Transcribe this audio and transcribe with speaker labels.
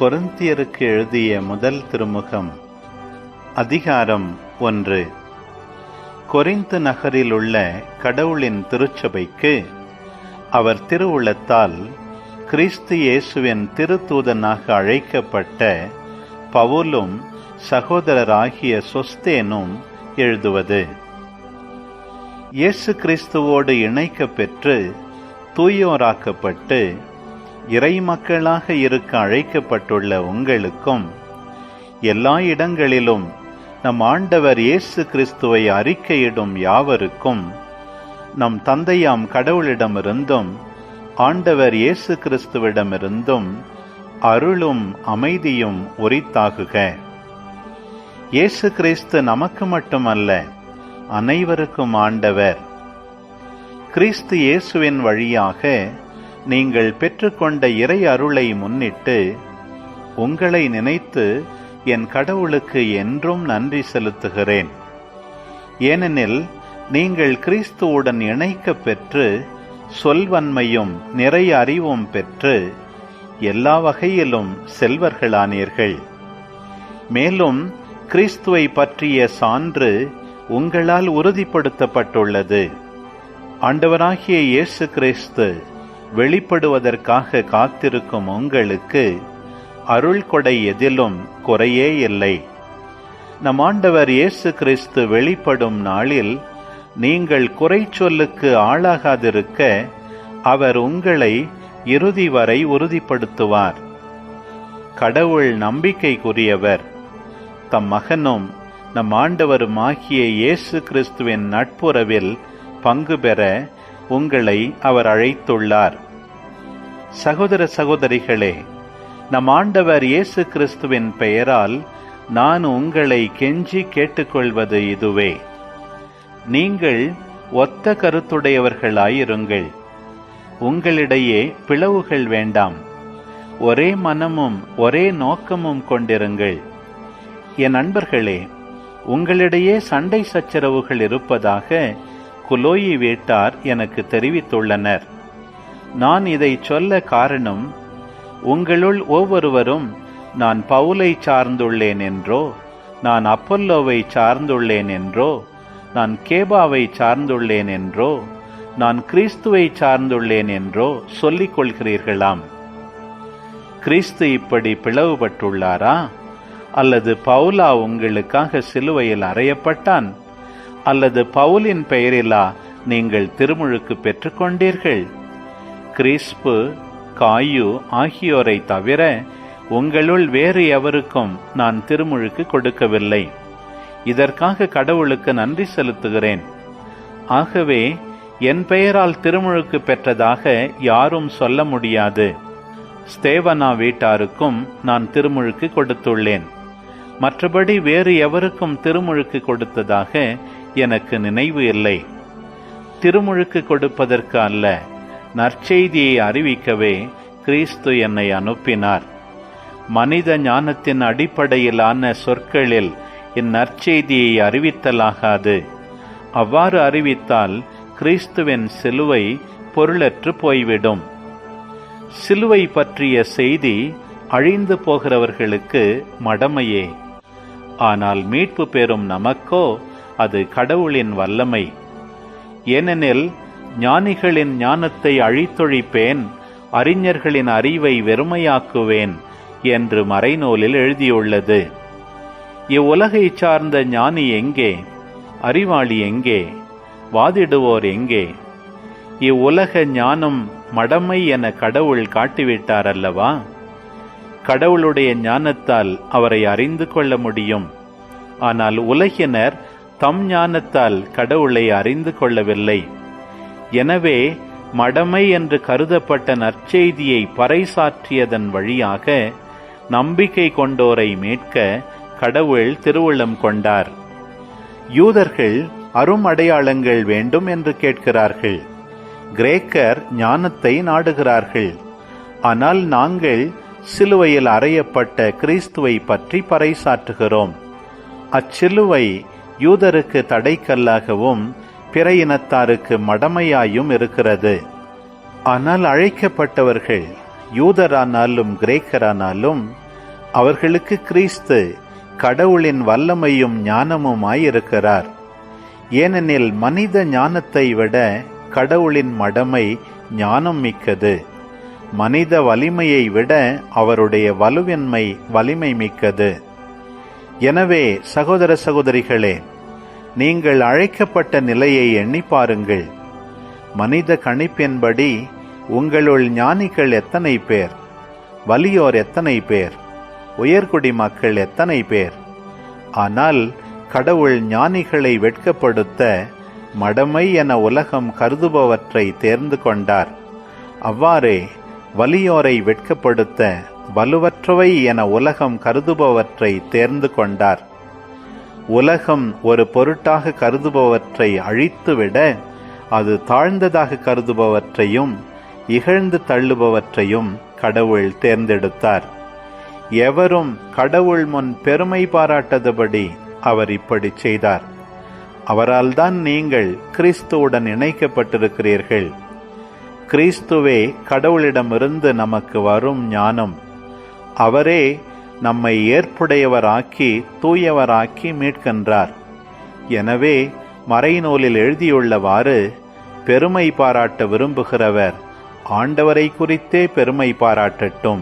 Speaker 1: கொரிந்தியருக்கு எழுதிய முதல் திருமுகம் அதிகாரம் ஒன்று. கொரிந்து நகரில் உள்ள கடவுளின் திருச்சபைக்கு அவர் திருவுளத்தால் கிறிஸ்து இயேசுவின் திருத்தூதனாக அழைக்கப்பட்ட பவுலும் சகோதரராகிய சொஸ்தேனும் எழுதுவது. இயேசு கிறிஸ்துவோடு இணைக்கப் பெற்று தூயோராக்கப்பட்டு இறை மக்களாக இருக்க அழைக்கப்பட்டுள்ள உங்களுக்கும் எல்லா இடங்களிலும் நம் ஆண்டவர் இயேசு கிறிஸ்துவை அறிக்கையிடும் யாவருக்கும் நம் தந்தையாம் கடவுளிடமிருந்தும் ஆண்டவர் இயேசு கிறிஸ்துவிடமிருந்தும் அருளும் அமைதியும் உரித்தாகுக. இயேசு கிறிஸ்து நமக்கு மட்டுமல்ல அனைவருக்கும் ஆண்டவர். கிறிஸ்து இயேசுவின் வழியாக நீங்கள் பெற்றுக்கொண்ட இறை அருளை முன்னிட்டு உங்களை நினைத்து என் கடவுளுக்கு என்றும் நன்றி செலுத்துகிறேன். ஏனெனில் நீங்கள் கிறிஸ்துவுடன் இணைக்கப் பெற்று சொல்வன்மையும் நிறைய அறிவும் பெற்று எல்லா வகையிலும் செல்வர்களானீர்கள். மேலும் கிறிஸ்துவை பற்றிய சான்று உங்களால் உறுதிப்படுத்தப்பட்டுள்ளது. ஆண்டவராகிய இயேசு கிறிஸ்து வெளிப்படுவதற்காக காத்திருக்கும் உங்களுக்கு அருள் கொடை எதிலும் குறையே இல்லை. நம் ஆண்டவர் இயேசு கிறிஸ்து வெளிப்படும் நாளில் நீங்கள் குறை சொல்லுக்கு ஆளாகாதிருக்க அவர் உங்களை இறுதி வரை உறுதிப்படுத்துவார். கடவுள் நம்பிக்கைக்குரியவர். தம் மகனும் நம் ஆண்டவருமாகிய இயேசு கிறிஸ்துவின் நட்புறவில் பங்கு பெற உங்களை அவர் அழைத்துள்ளார். சகோதர சகோதரிகளே நம் ஆண்டவர் இயேசு கிறிஸ்துவின் பெயரால் நான் உங்களை கெஞ்சி கேட்டுக்கொள்வது இதுவே. நீங்கள் ஒத்த கருத்துடையவர்களாயிருங்கள். உங்களிடையே பிளவுகள் வேண்டாம். ஒரே மனமும் ஒரே நோக்கமும் கொண்டிருங்கள். என் நண்பர்களே உங்களிடையே சண்டை சச்சரவுகள் இருப்பதாக குலோயி வீட்டார் எனக்கு தெரிவித்துள்ளனர். நான் இதை சொல்ல காரணம் உங்களுள் ஒவ்வொருவரும் நான் பவுலை சார்ந்துள்ளேன் என்றோ நான் அப்பல்லோவை சார்ந்துள்ளேன் என்றோ நான் கேபாவை சார்ந்துள்ளேன் என்றோ நான் கிறிஸ்துவை சார்ந்துள்ளேன் என்றோ சொல்லிக் கொள்கிறீர்களாம். கிறிஸ்து இப்படி பிளவுபட்டுள்ளாரா? அல்லது பவுலா உங்களுக்காக சிலுவையில் அறையப்பட்டான்? அல்லது பவுலின் பெயரிலா நீங்கள் திருமுழுக்கு பெற்றுக்கொண்டீர்கள்? கிறிஸ்பு காயு ஆகியோரை தவிர உங்களுள் வேறு எவருக்கும் நான் திருமுழுக்கு கொடுக்கவில்லை. இதற்காக கடவுளுக்கு நன்றி செலுத்துகிறேன். ஆகவே என் பெயரால் திருமுழுக்கு பெற்றதாக யாரும் சொல்ல முடியாது. ஸ்தேவனா வீட்டாருக்கும் நான் திருமுழுக்கு கொடுத்துள்ளேன். மற்றபடி வேறு எவருக்கும் திருமுழுக்கு கொடுத்ததாக எனக்கு நினைவு இல்லை. திருமுழுக்கு கொடுப்பதற்கு அல்ல நற்செய்தியை அறிவிக்கவே கிறிஸ்து என்னை அனுப்பினார். மனித ஞானத்தின் அடிப்படையிலான சொற்களில் இந்நற்செய்தியை அறிவித்தலாகாது. அவ்வாறு அறிவித்தால் கிறிஸ்துவின் சிலுவை பொருளற்று போய்விடும். சிலுவை பற்றிய செய்தி அழிந்து போகிறவர்களுக்கு மடமையே. ஆனால் மீட்பு பெறும் நமக்கோ அது கடவுளின் வல்லமை. ஏனெனில் ஞானிகளின் ஞானத்தை அழித்தொழிப்பேன் அறிஞர்களின் அறிவை வெறுமையாக்குவேன் என்று மறைநூலில் எழுதியுள்ளது. இவ்வுலகை சார்ந்த ஞானி எங்கே? அறிவாளி எங்கே? வாதிடுவோர் எங்கே? இவ்வுலக ஞானம் மடமை என கடவுள் காட்டிவிட்டார் அல்லவா கடவுளுடைய ஞானத்தால் அவரை அறிந்து கொள்ள முடியும். ஆனால் உலகினர் தம் ஞானத்தால் கடவுளை அறிந்து கொள்ளவில்லை. எனவே மடமை என்று கருதப்பட்ட நற்செய்தியை பறைசாற்றியதன் வழியாக நம்பிக்கை கொண்டோரை மீட்க கடவுள் திருவுள்ளம் கொண்டார். யூதர்கள் அரும் அடையாளங்கள் வேண்டும் என்று கேட்கிறார்கள். கிரேக்கர் ஞானத்தை நாடுகிறார்கள். ஆனால் நாங்கள் சிலுவையில் அறையப்பட்ட கிறிஸ்துவை பற்றி பறைசாற்றுகிறோம். அச்சிலுவை யூதருக்கு தடைக்கல்லாகவும் பிற இனத்தாருக்கு மடமையாயும் இருக்கிறது. ஆனால் அழைக்கப்பட்டவர்கள் யூதரானாலும் கிரேக்கரானாலும் அவர்களுக்கு கிறிஸ்து கடவுளின் வல்லமையும் ஞானமுமாயிருக்கிறார் ஏனெனில் மனித ஞானத்தை விட கடவுளின் மடமை ஞானம் மிக்கது. மனித வலிமையை விட அவருடைய வலுவின்மை வலிமை மிக்கது. எனவே சகோதர சகோதரிகளே நீங்கள் அழைக்கப்பட்ட நிலையை எண்ணி பாருங்கள். மனித கணிப்பின்படி உங்களுள் ஞானிகள் எத்தனை பேர்? வலியோர் எத்தனை பேர்? உயர்குடி மக்கள் எத்தனை பேர்? ஆனால் கடவுள் ஞானிகளை வெட்கப்படுத்த மடமை என உலகம் கருதுபவற்றை தேர்ந்து கொண்டார். அவ்வாறே வலியோரை வெட்கப்படுத்த வலுவற்றவை என உலகம் கருதுபவற்றை தேர்ந்து கொண்டார். உலகம் ஒரு பொருட்டாக கருதுபவற்றை அழித்துவிட அது தாழ்ந்ததாக கருதுபவற்றையும் இகழ்ந்து தள்ளுபவற்றையும் கடவுள் தேர்ந்தெடுத்தார். எவரும் கடவுள் முன் பெருமை பாராட்டதபடி அவர் இப்படி செய்தார். அவரால் தான் நீங்கள் கிறிஸ்துவுடன் இணைக்கப்பட்டிருக்கிறீர்கள். கிறிஸ்துவே கடவுளிடமிருந்து நமக்கு வரும் ஞானம். அவரே நம்மை ஏற்புடையவராக்கி தூயவராக்கி மீட்கின்றார். எனவே மறைநூலில் எழுதியுள்ளவாறு பெருமை பாராட்ட விரும்புகிறவர் ஆண்டவரை குறித்தே பெருமை பாராட்டட்டும்.